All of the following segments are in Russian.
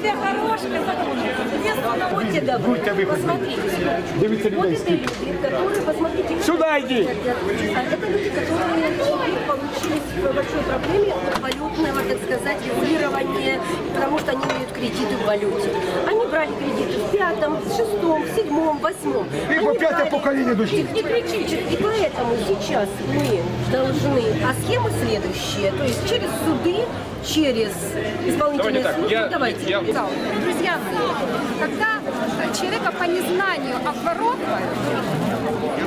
Ваши контакты Будьте добры, Будьте вы посмотрите. Вот это люди, которые, посмотрите, Сюда иди. Это люди, которые получились в большой проблеме валютного, так сказать, регулирования, потому что они имеют кредиты в валюте. Они брали кредиты в пятом, в шестом, в седьмом, в восьмом. И по пятое поколение души. Не кричите. И поэтому сейчас мы должны, а схемы следующие, то есть через суды, через исполнительные Давайте службы, я- давайте. я- Друзья мои, когда человека по незнанию обворовывают,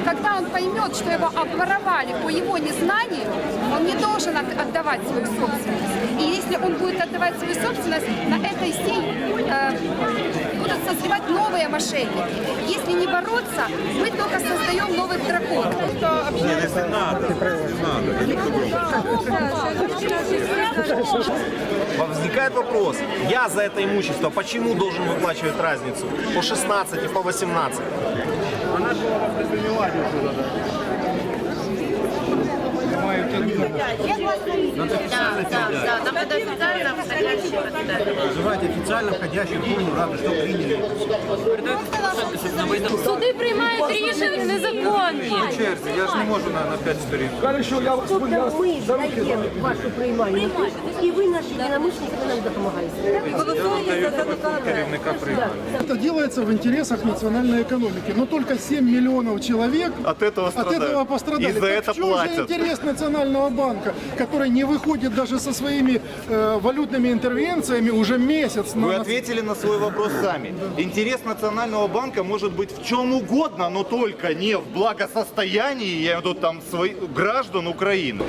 когда он поймет, что его обворовали по его незнанию, он не должен от- отдавать свою собственность. И если он будет отдавать свою собственность, на этой сей созревать новые мошенники. Если не бороться, мы только создаем новых драконов. Возникает вопрос, я за это имущество почему должен выплачивать разницу по 16 и по 18? Называйте официально входящую в Раду, что приняли. Суди приймають рішення незаконні. Черзі, я ж не можу на, на 5 сторін. Хорошо, я вас Тобто я ми вас за руки здаємо вашу приймальну, і ви наші єдиномишленники, ви нам допомагаєте. Керівника приймаю. Это делается в интересах национальной экономики. Но только 7 миллионов человек От этого от страдают. этого пострадали. И за Так это в чем платят. же интерес Национального банка, Банка, который не выходит даже со своими э, валютными интервенциями уже месяц. На... Вы ответили на свой вопрос сами. Интерес Национального банка может быть в чем угодно, но только не в благосостоянии, я имею в виду там свой граждан Украины.